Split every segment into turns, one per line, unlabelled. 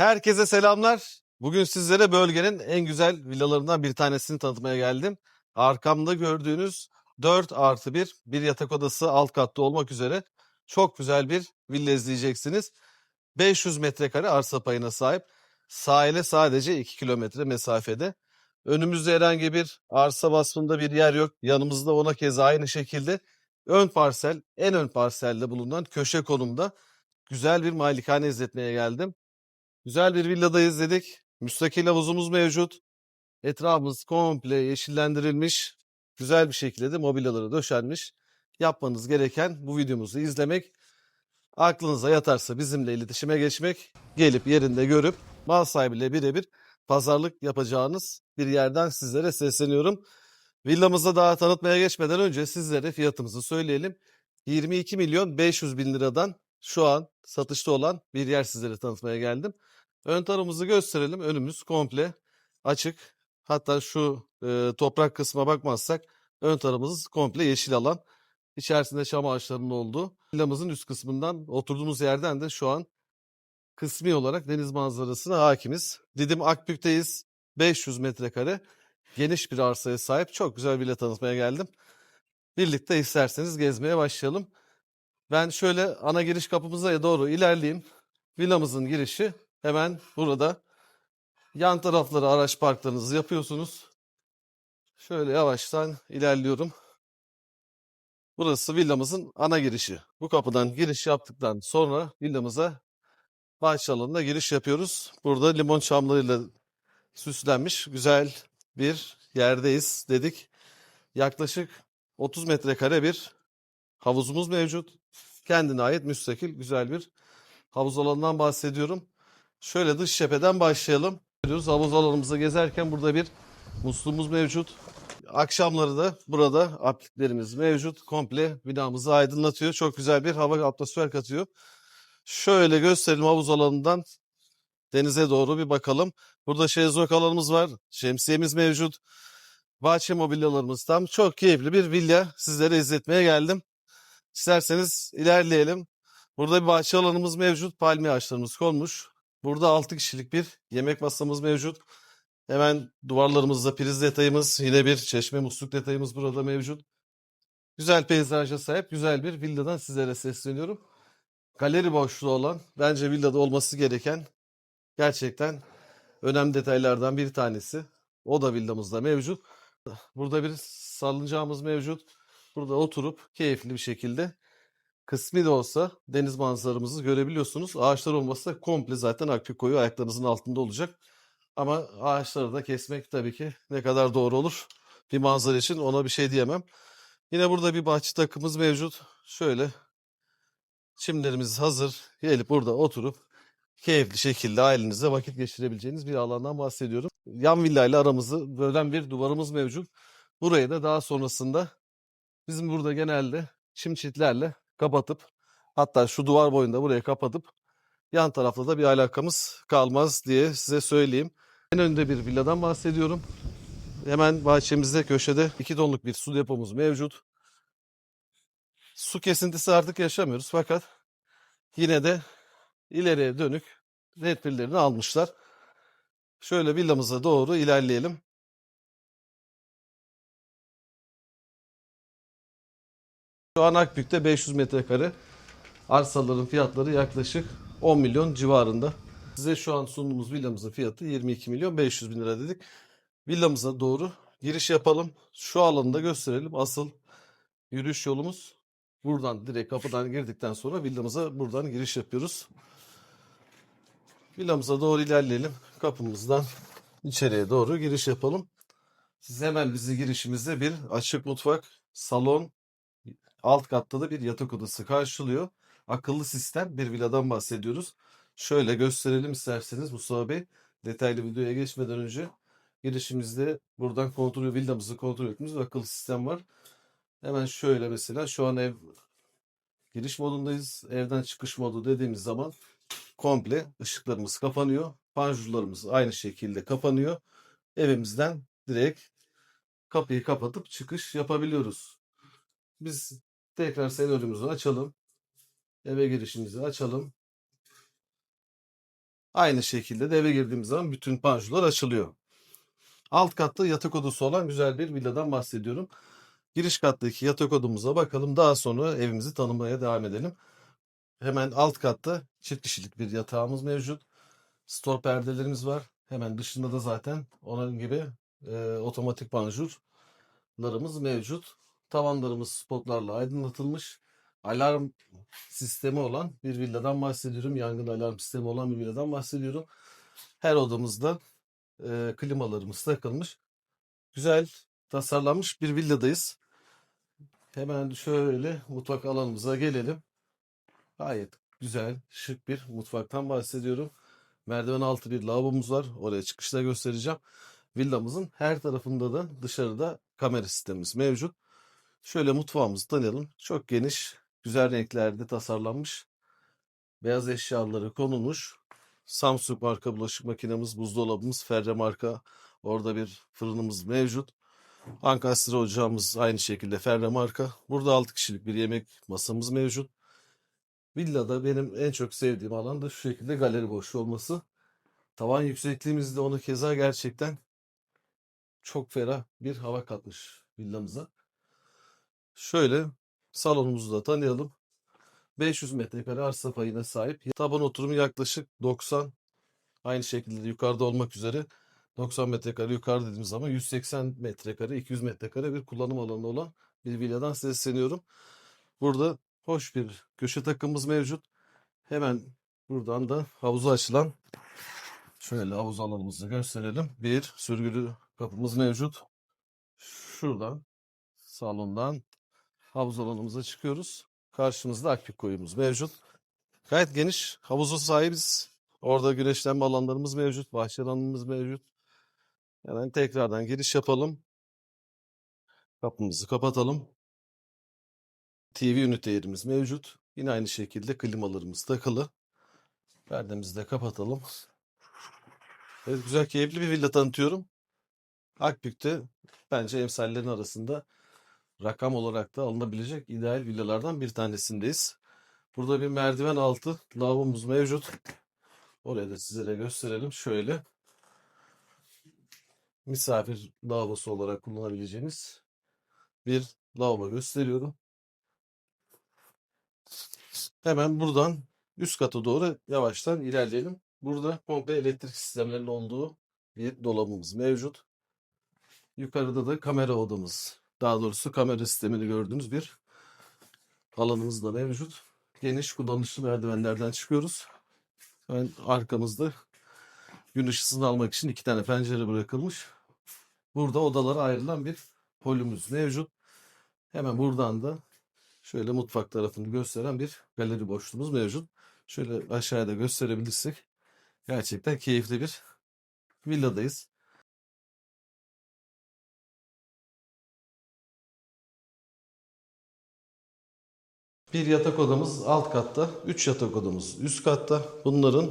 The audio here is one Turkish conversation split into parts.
Herkese selamlar. Bugün sizlere bölgenin en güzel villalarından bir tanesini tanıtmaya geldim. Arkamda gördüğünüz 4 artı 1, bir yatak odası alt katta olmak üzere çok güzel bir villa izleyeceksiniz. 500 metrekare arsa payına sahip. Sahile sadece 2 kilometre mesafede. Önümüzde herhangi bir arsa vasfında bir yer yok. Yanımızda ona keza aynı şekilde ön parsel, en ön parselde bulunan köşe konumda güzel bir malikane izletmeye geldim. Güzel bir villadayız dedik. Müstakil havuzumuz mevcut. Etrafımız komple yeşillendirilmiş. Güzel bir şekilde de mobilyaları döşenmiş. Yapmanız gereken bu videomuzu izlemek. Aklınıza yatarsa bizimle iletişime geçmek. Gelip yerinde görüp mal sahibiyle birebir pazarlık yapacağınız bir yerden sizlere sesleniyorum. Villamızı daha tanıtmaya geçmeden önce sizlere fiyatımızı söyleyelim. 22 milyon 500 bin liradan şu an satışta olan bir yer sizlere tanıtmaya geldim. Ön tarafımızı gösterelim. Önümüz komple açık. Hatta şu e, toprak kısma bakmazsak ön tarafımız komple yeşil alan. İçerisinde çam ağaçlarının olduğu. Villamızın üst kısmından oturduğumuz yerden de şu an kısmi olarak deniz manzarasına hakimiz. Didim Akbük'teyiz. 500 metrekare geniş bir arsaya sahip çok güzel bir villa tanıtmaya geldim. Birlikte isterseniz gezmeye başlayalım. Ben şöyle ana giriş kapımıza doğru ilerleyeyim. Villamızın girişi hemen burada. Yan tarafları araç parklarınızı yapıyorsunuz. Şöyle yavaştan ilerliyorum. Burası villamızın ana girişi. Bu kapıdan giriş yaptıktan sonra villamıza bahçe alanına giriş yapıyoruz. Burada limon çamlarıyla süslenmiş güzel bir yerdeyiz dedik. Yaklaşık 30 metrekare bir havuzumuz mevcut. Kendine ait müstakil güzel bir havuz alanından bahsediyorum. Şöyle dış cepheden başlayalım. Görüyoruz havuz alanımızı gezerken burada bir musluğumuz mevcut. Akşamları da burada apliklerimiz mevcut. Komple binamızı aydınlatıyor. Çok güzel bir hava atmosfer katıyor. Şöyle gösterelim havuz alanından denize doğru bir bakalım. Burada şezlong alanımız var. Şemsiyemiz mevcut. Bahçe mobilyalarımız tam. Çok keyifli bir villa sizlere izletmeye geldim. İsterseniz ilerleyelim. Burada bir bahçe alanımız mevcut. Palmiye ağaçlarımız konmuş. Burada 6 kişilik bir yemek masamız mevcut. Hemen duvarlarımızda priz detayımız, yine bir çeşme musluk detayımız burada mevcut. Güzel peyzaja sahip güzel bir villadan sizlere sesleniyorum. Galeri boşluğu olan, bence villada olması gereken gerçekten önemli detaylardan bir tanesi. O da villamızda mevcut. Burada bir salıncağımız mevcut. Burada oturup keyifli bir şekilde kısmi de olsa deniz manzaramızı görebiliyorsunuz. Ağaçlar olmasa komple zaten akü koyu ayaklarınızın altında olacak. Ama ağaçları da kesmek tabii ki ne kadar doğru olur bir manzara için ona bir şey diyemem. Yine burada bir bahçe takımız mevcut. Şöyle çimlerimiz hazır. Gelip burada oturup keyifli şekilde ailenizle vakit geçirebileceğiniz bir alandan bahsediyorum. Yan villayla aramızı bölen bir duvarımız mevcut. Burayı da daha sonrasında bizim burada genelde çim çitlerle kapatıp hatta şu duvar boyunda buraya kapatıp yan tarafta da bir alakamız kalmaz diye size söyleyeyim. En önde bir villadan bahsediyorum. Hemen bahçemizde köşede iki tonluk bir su depomuz mevcut. Su kesintisi artık yaşamıyoruz fakat yine de ileriye dönük tedbirlerini almışlar. Şöyle villamıza doğru ilerleyelim. Şu an Akbük'te 500 metrekare arsaların fiyatları yaklaşık 10 milyon civarında. Size şu an sunduğumuz villamızın fiyatı 22 milyon 500 bin lira dedik. Villamıza doğru giriş yapalım. Şu alanı da gösterelim. Asıl yürüyüş yolumuz buradan direkt kapıdan girdikten sonra villamıza buradan giriş yapıyoruz. Villamıza doğru ilerleyelim. Kapımızdan içeriye doğru giriş yapalım. Siz hemen bizi girişimizde bir açık mutfak, salon, alt katta da bir yatak odası karşılıyor. Akıllı sistem bir villadan bahsediyoruz. Şöyle gösterelim isterseniz Mustafa Bey. Detaylı videoya geçmeden önce girişimizde buradan kontrol villamızı kontrol ettiğimiz bir akıllı sistem var. Hemen şöyle mesela şu an ev giriş modundayız. Evden çıkış modu dediğimiz zaman komple ışıklarımız kapanıyor. Panjurlarımız aynı şekilde kapanıyor. Evimizden direkt kapıyı kapatıp çıkış yapabiliyoruz. Biz tekrar senaryomuzu açalım. Eve girişimizi açalım. Aynı şekilde de eve girdiğimiz zaman bütün panjurlar açılıyor. Alt katta yatak odası olan güzel bir villadan bahsediyorum. Giriş kattaki yatak odamıza bakalım. Daha sonra evimizi tanımaya devam edelim. Hemen alt katta çift kişilik bir yatağımız mevcut. Store perdelerimiz var. Hemen dışında da zaten onun gibi e, otomatik panjurlarımız mevcut. Tavanlarımız spotlarla aydınlatılmış. Alarm sistemi olan bir villadan bahsediyorum. Yangın alarm sistemi olan bir villadan bahsediyorum. Her odamızda e, klimalarımız takılmış. Güzel tasarlanmış bir villadayız. Hemen şöyle mutfak alanımıza gelelim. Gayet güzel, şık bir mutfaktan bahsediyorum. Merdiven altı bir lavabomuz var. Oraya çıkışta göstereceğim. Villamızın her tarafında da dışarıda kamera sistemimiz mevcut. Şöyle mutfağımızı tanıyalım. Çok geniş, güzel renklerde tasarlanmış. Beyaz eşyaları konulmuş. Samsung marka bulaşık makinemiz, buzdolabımız, Ferre marka. Orada bir fırınımız mevcut. Ankastre ocağımız aynı şekilde Ferre marka. Burada 6 kişilik bir yemek masamız mevcut. Villada benim en çok sevdiğim alan da şu şekilde galeri boşluğu olması. Tavan yüksekliğimiz de onu keza gerçekten çok ferah bir hava katmış villamıza. Şöyle salonumuzu da tanıyalım. 500 metrekare arsa payına sahip. Taban oturumu yaklaşık 90. Aynı şekilde yukarıda olmak üzere 90 metrekare yukarı dediğimiz zaman 180 metrekare, 200 metrekare bir kullanım alanı olan bir villadan sesleniyorum. Burada hoş bir köşe takımımız mevcut. Hemen buradan da havuza açılan şöyle havuz alanımızı gösterelim. Bir sürgülü kapımız mevcut. Şuradan salondan havuz alanımıza çıkıyoruz. Karşımızda akbik koyumuz mevcut. Gayet geniş havuza sahibiz. Orada güneşlenme alanlarımız mevcut. Bahçe alanımız mevcut. Hemen tekrardan giriş yapalım. Kapımızı kapatalım. TV ünite yerimiz mevcut. Yine aynı şekilde klimalarımız takılı. Perdemizi de kapatalım. Evet, güzel keyifli bir villa tanıtıyorum. Akbük'te bence emsallerin arasında rakam olarak da alınabilecek ideal villalardan bir tanesindeyiz. Burada bir merdiven altı lavabomuz mevcut. Oraya da sizlere gösterelim. Şöyle misafir lavabosu olarak kullanabileceğiniz bir lavabo gösteriyorum. Hemen buradan üst kata doğru yavaştan ilerleyelim. Burada komple elektrik sistemlerinin olduğu bir dolabımız mevcut. Yukarıda da kamera odamız. Daha doğrusu kamera sistemini gördüğünüz bir alanımız da mevcut. Geniş kullanışlı merdivenlerden çıkıyoruz. Hemen arkamızda gün ışısını almak için iki tane pencere bırakılmış. Burada odalara ayrılan bir holümüz mevcut. Hemen buradan da şöyle mutfak tarafını gösteren bir galeri boşluğumuz mevcut. Şöyle aşağıda gösterebilirsek gerçekten keyifli bir villadayız. Bir yatak odamız alt katta, 3 yatak odamız üst katta. Bunların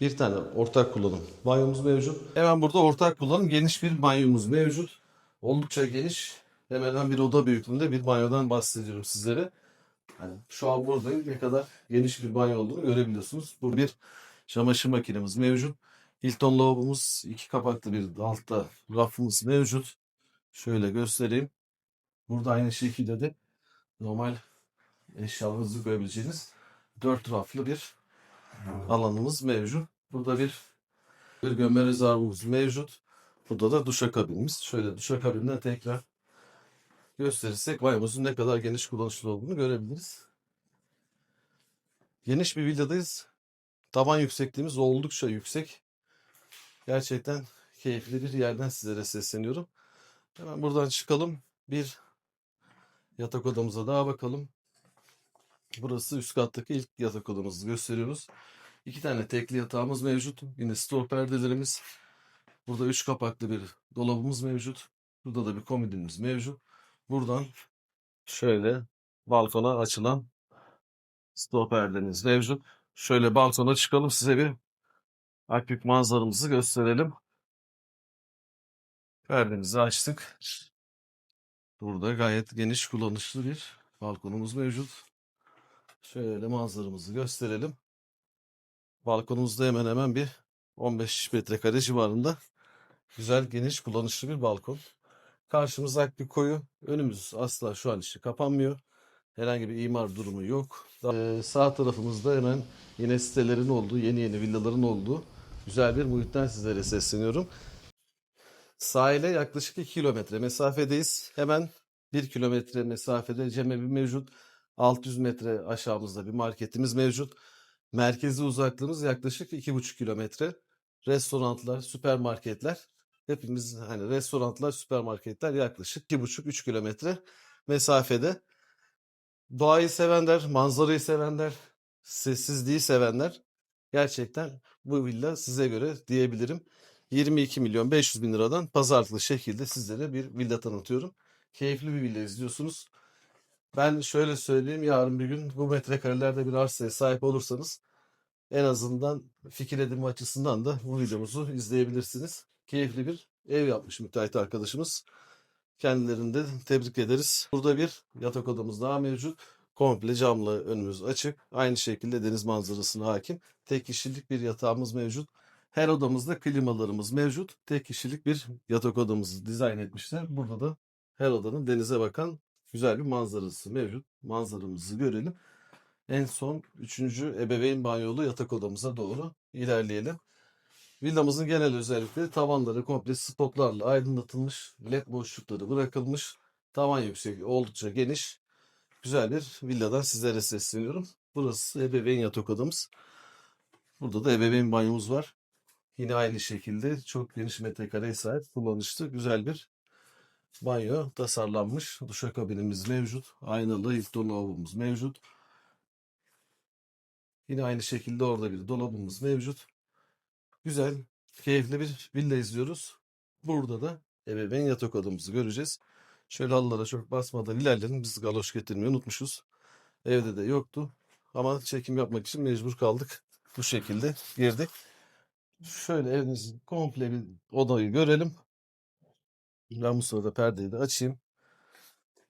bir tane ortak kullanım banyomuz mevcut. Hemen burada ortak kullanım geniş bir banyomuz mevcut. Oldukça geniş. Hemen hemen bir oda büyüklüğünde bir banyodan bahsediyorum sizlere. Hani şu an buradayım ne kadar geniş bir banyo olduğunu görebiliyorsunuz. Burada bir çamaşır makinemiz mevcut. Hilton lavabomuz iki kapaklı bir altta rafımız mevcut. Şöyle göstereyim. Burada aynı şekilde de normal eşyalarınızı koyabileceğiniz dört raflı bir alanımız mevcut. Burada bir bir gömme rezervumuz mevcut. Burada da duşakabinimiz. Şöyle duşakabinden tekrar gösterirsek banyomuzun ne kadar geniş kullanışlı olduğunu görebiliriz. Geniş bir villadayız. Tavan yüksekliğimiz oldukça yüksek. Gerçekten keyifli bir yerden sizlere sesleniyorum. Hemen buradan çıkalım. Bir yatak odamıza daha bakalım. Burası üst kattaki ilk yatak odamızı gösteriyoruz. İki tane tekli yatağımız mevcut. Yine store perdelerimiz. Burada üç kapaklı bir dolabımız mevcut. Burada da bir komodinimiz mevcut. Buradan şöyle balkona açılan store perdemiz mevcut. Şöyle balkona çıkalım size bir Akbük manzaramızı gösterelim. Perdemizi açtık. Burada gayet geniş kullanışlı bir balkonumuz mevcut. Şöyle manzaramızı gösterelim. Balkonumuzda hemen hemen bir 15 metrekare civarında güzel geniş kullanışlı bir balkon. Karşımız bir koyu. Önümüz asla şu an için kapanmıyor. Herhangi bir imar durumu yok. Ee, sağ tarafımızda hemen yine sitelerin olduğu, yeni yeni villaların olduğu güzel bir muhitten sizlere sesleniyorum. Sahile yaklaşık 2 kilometre mesafedeyiz. Hemen 1 kilometre mesafede cemevi mevcut. 600 metre aşağımızda bir marketimiz mevcut. Merkezi uzaklığımız yaklaşık 2,5 kilometre. Restoranlar, süpermarketler. Hepimiz hani restoranlar, süpermarketler yaklaşık 2,5-3 kilometre mesafede. Doğayı sevenler, manzarayı sevenler, sessizliği sevenler gerçekten bu villa size göre diyebilirim. 22 milyon 500 bin liradan pazarlıklı şekilde sizlere bir villa tanıtıyorum. Keyifli bir villa izliyorsunuz. Ben şöyle söyleyeyim yarın bir gün bu metrekarelerde bir arsaya sahip olursanız en azından fikir edinme açısından da bu videomuzu izleyebilirsiniz. Keyifli bir ev yapmış müteahhit arkadaşımız. Kendilerini de tebrik ederiz. Burada bir yatak odamız daha mevcut. Komple camlı önümüz açık. Aynı şekilde deniz manzarasına hakim. Tek kişilik bir yatağımız mevcut. Her odamızda klimalarımız mevcut. Tek kişilik bir yatak odamızı dizayn etmişler. Burada da her odanın denize bakan güzel bir manzarası mevcut. Manzaramızı görelim. En son 3. ebeveyn banyolu yatak odamıza doğru ilerleyelim. Villamızın genel özellikleri tavanları komple spotlarla aydınlatılmış, led boşlukları bırakılmış, tavan yüksek, oldukça geniş, güzel bir villadan sizlere sesleniyorum. Burası ebeveyn yatak odamız. Burada da ebeveyn banyomuz var. Yine aynı şekilde çok geniş metrekareye sahip kullanışlı güzel bir banyo tasarlanmış. Duşakabinimiz mevcut. Aynalı ilk dolabımız mevcut. Yine aynı şekilde orada bir dolabımız mevcut. Güzel, keyifli bir villa izliyoruz. Burada da ebeveyn yatak odamızı göreceğiz. Şöyle halılara çok basmadan ilerleyelim. Biz galoş getirmeyi unutmuşuz. Evde de yoktu. Ama çekim yapmak için mecbur kaldık. Bu şekilde girdik. Şöyle evimizin komple bir odayı görelim. Ben bu sırada perdeyi de açayım.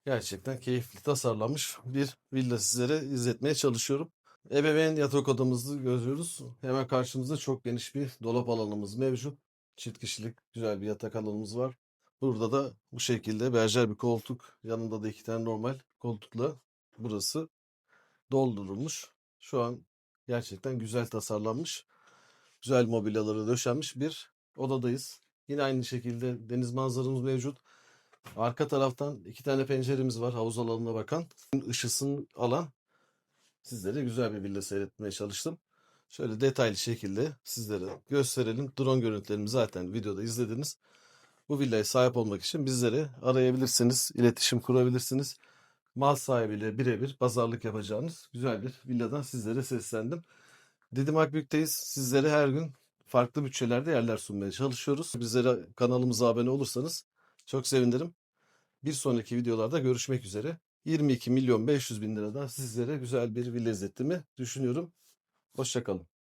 Gerçekten keyifli tasarlanmış bir villa sizlere izletmeye çalışıyorum. Ebeveyn yatak odamızı görüyoruz. Hemen karşımızda çok geniş bir dolap alanımız mevcut. Çift kişilik güzel bir yatak alanımız var. Burada da bu şekilde berjer bir koltuk. Yanında da iki tane normal koltukla burası doldurulmuş. Şu an gerçekten güzel tasarlanmış. Güzel mobilyaları döşenmiş bir odadayız. Yine aynı şekilde deniz manzaramız mevcut. Arka taraftan iki tane penceremiz var havuz alanına bakan. Işısın alan sizlere güzel bir villa seyretmeye çalıştım. Şöyle detaylı şekilde sizlere gösterelim. Drone görüntülerimi zaten videoda izlediniz. Bu villaya sahip olmak için bizleri arayabilirsiniz, iletişim kurabilirsiniz. Mal sahibiyle birebir pazarlık yapacağınız güzel bir villadan sizlere seslendim. Didim Akbük'teyiz. Sizlere her gün farklı bütçelerde yerler sunmaya çalışıyoruz. Bizlere kanalımıza abone olursanız çok sevinirim. Bir sonraki videolarda görüşmek üzere. 22 milyon 500 bin liradan sizlere güzel bir villa izlettiğimi düşünüyorum. Hoşçakalın.